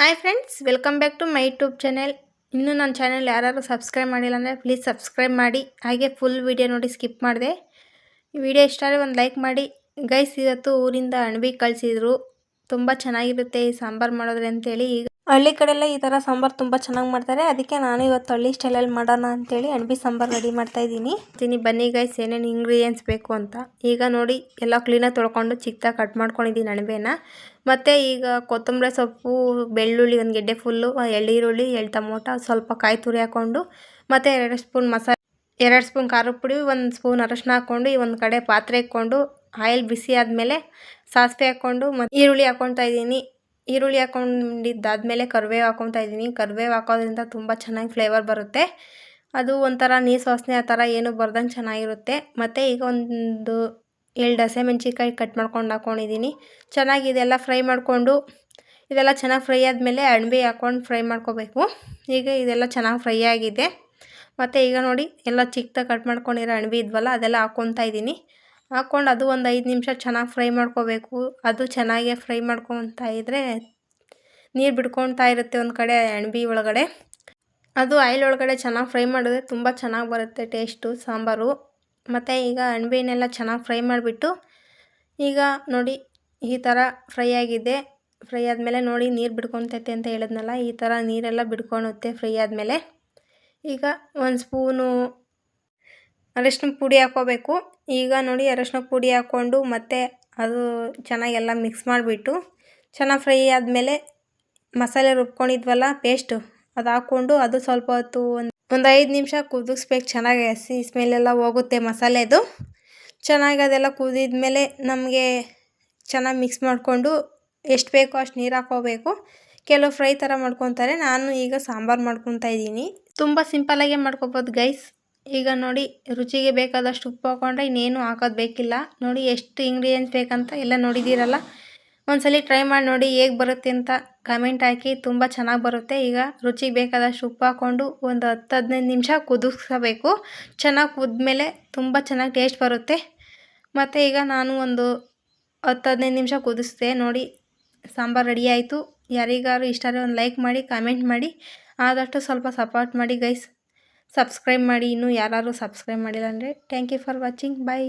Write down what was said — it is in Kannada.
Hi friends, welcome back to my YouTube channel. ಇನ್ನೂ ನನ್ನ ಚಾನೆಲ್ ಯಾರು ಸಬ್ಸ್ಕ್ರೈಬ್ ಮಾಡಿಲ್ಲ ಅಂದರೆ ಪ್ಲೀಸ್ ಸಬ್ಸ್ಕ್ರೈಬ್ ಮಾಡಿ. ಹಾಗೆ ಫುಲ್ ವಿಡಿಯೋ ನೋಡಿ ಸ್ಕಿಪ್ ಮಾಡಿದೆ. ವಿಡಿಯೋ ಇಷ್ಟ ಆದರೆ ಒಂದು ಲೈಕ್ ಮಾಡಿ. ಗೈಸ್ ಇವತ್ತು ಊರಿಂದ ಅಣಬಿ ಕಳಿಸಿದ್ರು. ತುಂಬ ಚೆನ್ನಾಗಿರುತ್ತೆ ಈ ಸಾಂಬಾರು ಮಾಡೋದ್ರೆ ಅಂತೇಳಿ ಈಗ ಹಳ್ಳಿ ಕಡೆಲ್ಲ ಈ ಥರ ಸಾಂಬಾರು ತುಂಬ ಚೆನ್ನಾಗಿ ಮಾಡ್ತಾರೆ. ಅದಕ್ಕೆ ನಾನು ಇವತ್ತು ಹಳ್ಳಿ ಸ್ಟೈಲಲ್ಲಿ ಮಾಡೋಣ ಅಂತೇಳಿ ಅಣಬಿ ಸಾಂಬಾರು ರೆಡಿ ಮಾಡ್ತಾ ಇದ್ದೀನಿ. ತಿನ್ನಿ, ಬನ್ನಿ ಗೈಸ್ ಏನೇನು ಇಂಗ್ರೀಡಿಯೆಂಟ್ಸ್ ಬೇಕು ಅಂತ. ಈಗ ನೋಡಿ, ಎಲ್ಲ ಕ್ಲೀನಾಗಿ ತೊಳ್ಕೊಂಡು ಚಿಕ್ಕದಾಗಿ ಕಟ್ ಮಾಡ್ಕೊಂಡಿದ್ದೀನಿ ಅಣಬೆನ. ಮತ್ತು ಈಗ ಕೊತ್ತಂಬರಿ ಸೊಪ್ಪು, ಬೆಳ್ಳುಳ್ಳಿ ಒಂದು ಗೆಡ್ಡೆ ಫುಲ್ಲು ಎಳ್ಳೀರುಳ್ಳಿ ಎಳ್ಳು ಟೊಮೊಟೊ, ಸ್ವಲ್ಪ ಕಾಯಿ ತುರಿ ಹಾಕ್ಕೊಂಡು ಮತ್ತು ಎರಡು ಸ್ಪೂನ್ ಮಸಾಲೆ, ಎರಡು ಸ್ಪೂನ್ ಖಾರದ ಪುಡಿ, ಒಂದು ಸ್ಪೂನ್ ಅರಶಿನ ಹಾಕ್ಕೊಂಡು ಈ ಒಂದು ಕಡೆ ಪಾತ್ರೆ ಇಟ್ಕೊಂಡು ಆಯಿಲ್ ಬಿಸಿ ಆದಮೇಲೆ ಸಾಸಿವೆ ಹಾಕ್ಕೊಂಡು ಮತ್ತು ಈರುಳ್ಳಿ ಹಾಕ್ಕೊತಾ ಇದ್ದೀನಿ. ಈರುಳ್ಳಿ ಹಾಕ್ಕೊಂಡಿದ್ದಾದಮೇಲೆ ಕರಿಬೇವು ಹಾಕೊತಾ ಇದ್ದೀನಿ. ಕರಿಬೇವು ಹಾಕೋದ್ರಿಂದ ತುಂಬ ಚೆನ್ನಾಗಿ ಫ್ಲೇವರ್ ಬರುತ್ತೆ. ಅದು ಒಂಥರ ನೀರು ವಾಸನೆ ಆ ಥರ ಏನು ಬರ್ದಂಗೆ ಚೆನ್ನಾಗಿರುತ್ತೆ. ಮತ್ತು ಈಗ ಒಂದು ಎರಡು ಮೆಣಸಿಕಾಯಿ ಕಟ್ ಮಾಡ್ಕೊಂಡು ಹಾಕ್ಕೊಂಡಿದ್ದೀನಿ ಚೆನ್ನಾಗಿ ಇದೆಲ್ಲ ಫ್ರೈ ಮಾಡಿಕೊಂಡು, ಇದೆಲ್ಲ ಚೆನ್ನಾಗಿ ಫ್ರೈ ಆದಮೇಲೆ ಅಣಬೆ ಹಾಕ್ಕೊಂಡು ಫ್ರೈ ಮಾಡ್ಕೋಬೇಕು. ಈಗ ಇದೆಲ್ಲ ಚೆನ್ನಾಗಿ ಫ್ರೈ ಆಗಿದೆ. ಮತ್ತು ಈಗ ನೋಡಿ, ಎಲ್ಲ ಚಿಕ್ಕದಾಗಿ ಕಟ್ ಮಾಡ್ಕೊಂಡಿರೋ ಅಣಬೆ ಇದ್ವಲ್ಲ, ಅದೆಲ್ಲ ಹಾಕ್ಕೊತಾ ಇದ್ದೀನಿ. ಹಾಕ್ಕೊಂಡು ಅದು ಒಂದು ಐದು ನಿಮಿಷ ಚೆನ್ನಾಗಿ ಫ್ರೈ ಮಾಡ್ಕೋಬೇಕು. ಅದು ಚೆನ್ನಾಗೇ ಫ್ರೈ ಮಾಡ್ಕೊತಾ ಇದ್ದರೆ ನೀರು ಬಿಡ್ಕೊತಾ ಇರುತ್ತೆ ಒಂದು ಕಡೆ ಅಣಬಿ ಒಳಗಡೆ. ಅದು ಆಯಿಲ್ ಒಳಗಡೆ ಚೆನ್ನಾಗಿ ಫ್ರೈ ಮಾಡಿದ್ರೆ ತುಂಬ ಚೆನ್ನಾಗಿ ಬರುತ್ತೆ ಟೇಸ್ಟು, ಸಾಂಬಾರು. ಮತ್ತು ಈಗ ಅಣಬೆನೆಲ್ಲ ಚೆನ್ನಾಗಿ ಫ್ರೈ ಮಾಡಿಬಿಟ್ಟು ಈಗ ನೋಡಿ ಈ ಥರ ಫ್ರೈ ಆಗಿದೆ. ಫ್ರೈ ಆದಮೇಲೆ ನೋಡಿ ನೀರು ಬಿಡ್ಕೊತೈತೆ ಅಂತ ಹೇಳಿದ್ನಲ್ಲ, ಈ ಥರ ನೀರೆಲ್ಲ ಬಿಡ್ಕೊಳುತ್ತೆ ಫ್ರೈ ಆದಮೇಲೆ. ಈಗ ಒಂದು ಸ್ಪೂನು ಅರಶಿನ ಪುಡಿ ಹಾಕೋಬೇಕು ಈಗ ನೋಡಿ ಅರಶಿನ ಪುಡಿ ಹಾಕ್ಕೊಂಡು ಮತ್ತೆ ಅದು ಚೆನ್ನಾಗೆಲ್ಲ ಮಿಕ್ಸ್ ಮಾಡಿಬಿಟ್ಟು ಚೆನ್ನಾಗಿ ಫ್ರೈ ಆದಮೇಲೆ ಮಸಾಲೆ ರುಬ್ಕೊಂಡಿದ್ವಲ್ಲ ಪೇಸ್ಟು ಅದು ಹಾಕ್ಕೊಂಡು ಅದು ಸ್ವಲ್ಪ ಹೊತ್ತು ಒಂದು ಒಂದು ಐದು ನಿಮಿಷ ಕುದಿಸ್ಬೇಕು. ಚೆನ್ನಾಗಿ ಹಸಿ ಸ್ಮೆಲ್ಲೆಲ್ಲ ಹೋಗುತ್ತೆ ಮಸಾಲೆದು. ಚೆನ್ನಾಗಿ ಅದೆಲ್ಲ ಕುದಿದ್ಮೇಲೆ ನಮಗೆ ಚೆನ್ನಾಗಿ ಮಿಕ್ಸ್ ಮಾಡಿಕೊಂಡು ಎಷ್ಟು ಬೇಕೋ ಅಷ್ಟು ನೀರು ಹಾಕ್ಕೋಬೇಕು. ಕೆಲವು ಫ್ರೈ ಥರ ಮಾಡ್ಕೊತಾರೆ. ನಾನು ಈಗ ಸಾಂಬಾರು ಮಾಡ್ಕೊತಾ ಇದ್ದೀನಿ. ತುಂಬ ಸಿಂಪಲ್ಲಾಗೆ ಮಾಡ್ಕೋಬೋದು ಗೈಸ್ ಈಗ ನೋಡಿ, ರುಚಿಗೆ ಬೇಕಾದಷ್ಟು ಉಪ್ಪು ಹಾಕೊಂಡ್ರೆ ಇನ್ನೇನು ಹಾಕೋದು ಬೇಕಿಲ್ಲ. ನೋಡಿ, ಎಷ್ಟು ಇಂಗ್ರೀಡಿಯೆಂಟ್ಸ್ ಬೇಕಂತ ಎಲ್ಲ ನೋಡಿದ್ದೀರಲ್ಲ? ಒಂದ್ಸಲಿ ಟ್ರೈ ಮಾಡಿ ನೋಡಿ ಹೇಗೆ ಬರುತ್ತೆ ಅಂತ ಕಮೆಂಟ್ ಹಾಕಿ. ತುಂಬ ಚೆನ್ನಾಗಿ ಬರುತ್ತೆ. ಈಗ ರುಚಿಗೆ ಬೇಕಾದಷ್ಟು ಉಪ್ಪು ಹಾಕ್ಕೊಂಡು ಒಂದು ಹತ್ತು ಹದಿನೈದು ನಿಮಿಷ ಕುದಿಸ್ಕೋಬೇಕು ಚೆನ್ನಾಗಿ ಕುದ್ಮೇಲೆ ತುಂಬ ಚೆನ್ನಾಗಿ ಟೇಸ್ಟ್ ಬರುತ್ತೆ. ಮತ್ತು ಈಗ ನಾನು ಒಂದು ಹತ್ತು ಹದಿನೈದು ನಿಮಿಷ ಕುದಿಸಿದೆ. ನೋಡಿ, ಸಾಂಬಾರು ರೆಡಿ ಆಯಿತು. ಯಾರಿಗಾರು ಇಷ್ಟ ಒಂದು ಲೈಕ್ ಮಾಡಿ ಕಮೆಂಟ್ ಮಾಡಿ. ಆದಷ್ಟು ಸ್ವಲ್ಪ ಸಪೋರ್ಟ್ ಮಾಡಿ ಗೈಸ್ ಸಬ್ಸ್ಕ್ರೈಬ್ ಮಾಡಿ ಇನ್ನೂ ಯಾರಾದರೂ ಸಬ್ಸ್ಕ್ರೈಬ್ ಮಾಡಿಲ್ಲ ಅಂದರೆ thank you for watching bye